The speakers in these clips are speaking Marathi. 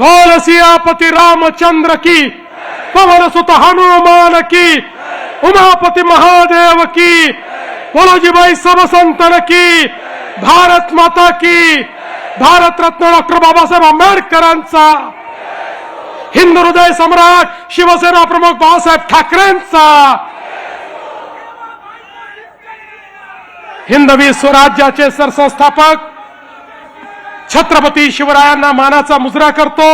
बोल सियापति रामचंद्र की। पवन सुत हनुमान की। उमापति महादेव की। बोलो जी भाई सब संतन की। भारत माता की। भारत रत्न डॉक्टर बाबासाहेब आंबेडकरांचा। हिंदू हृदय सम्राट शिवसेना प्रमुख बाळासाहेब ठाकरेंचा। हिंदवी स्वराज्याचे सरसंस्थापक छत्रपती शिवरायांना मानाचा मुजरा करतो.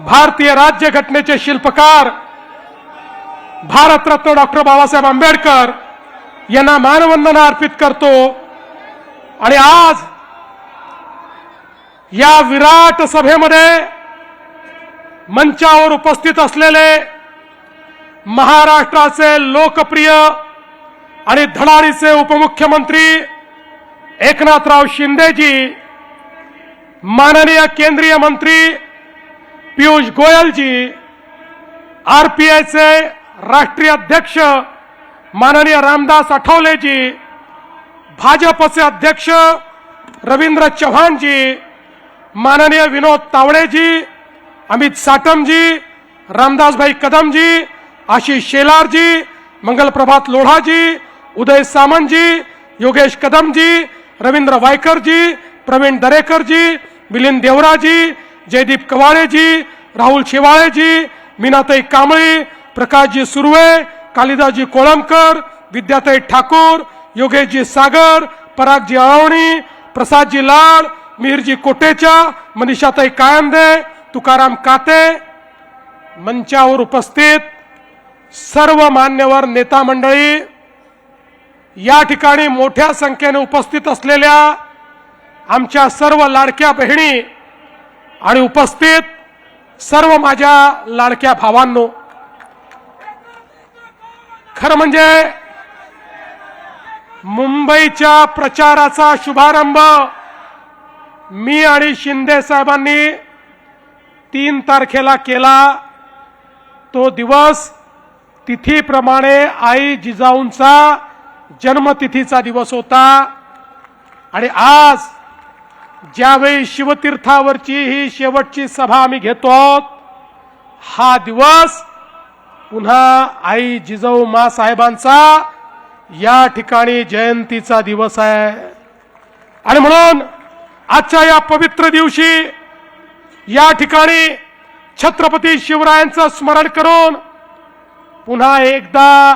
भारतीय राज्य घटनेचे शिल्पकार भारतरत्न डॉक्टर बाबासाहेब आंबेडकर यांना मानवंदना अर्पित करतो. आणि आज या विराट सभेमध्ये मंचावर उपस्थित असलेले महाराष्ट्राचे लोकप्रिय आणि धडाडीचे उपमुख्यमंत्री एकनाथराव शिंदेजी माननीय केंद्रीय मंत्री पियुष गोयलजी आर पी आयचे राष्ट्रीय अध्यक्ष माननीय रामदास आठवलेजी भाजपचे अध्यक्ष रवींद्र चव्हाणजी माननीय विनोद तावडेजी अमित साटमजी रामदासभाई कदमजी आशिष शेलारजी मंगलप्रभात लोढाजी उदय सामंतजी योगेश कदमजी रवींद्र वायकरजी प्रवीण दरेकरजी मिलिंद देवराजी जयदीप कवाळेजी राहुल शेवाळेजी मीनाताई कांबळे प्रकाशजी सुर्वे कालिदासजी कोळंबकर विद्याताई ठाकूर योगेशजी सागर परागजी अळवणी प्रसादजी लाड मिहिरजी कोटेचा मनीषाताई कायंदे तुकाराम काते मंचावर उपस्थित सर्व मान्यवर नेता मंडळी या ठिकाणी मोठ्या संख्येने उपस्थित असलेल्या आमच्या सर्व लाडक्या बहिणी आणि उपस्थित सर्व माझ्या लाडक्या भावांनो. खरं म्हणजे मुंबईच्या प्रचाराचा शुभारंभ मी आणि शिंदे साहेबांनी तीन तारखेला केला. तो दिवस तिथीप्रमाणे आई जिजाऊंचा जन्मतिथीचा दिवस होता. आणि आज ज्यावेळी शिवतीर्थावरची ही शेवटची सभा आम्ही घेतो आहोत हा दिवस पुन्हा आई जिजाऊ मा साहेबांचा या ठिकाणी जयंतीचा दिवस आहे. आणि म्हणून आजच्या या पवित्र दिवशी या ठिकाणी छत्रपती शिवरायांचं स्मरण करून पुन्हा एकदा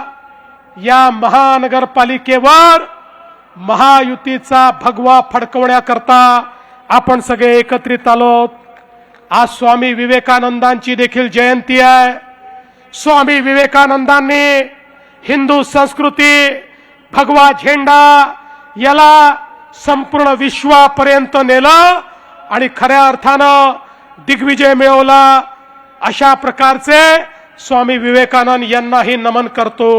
या महानगरपालिकेवर महायुतीचा भगवा फडकवण्याकरता आपण सगळे एकत्रित आलो आज स्वामी विवेकानंदांची देखील जयंती आहे. स्वामी विवेकानंदांनी हिंदू संस्कृती भगवा झेंडा याला संपूर्ण विश्वापर्यंत नेलं आणि खऱ्या अर्थानं दिग्विजय मिळवला. अशा प्रकारचे स्वामी विवेकानंद यांनाही नमन करतो.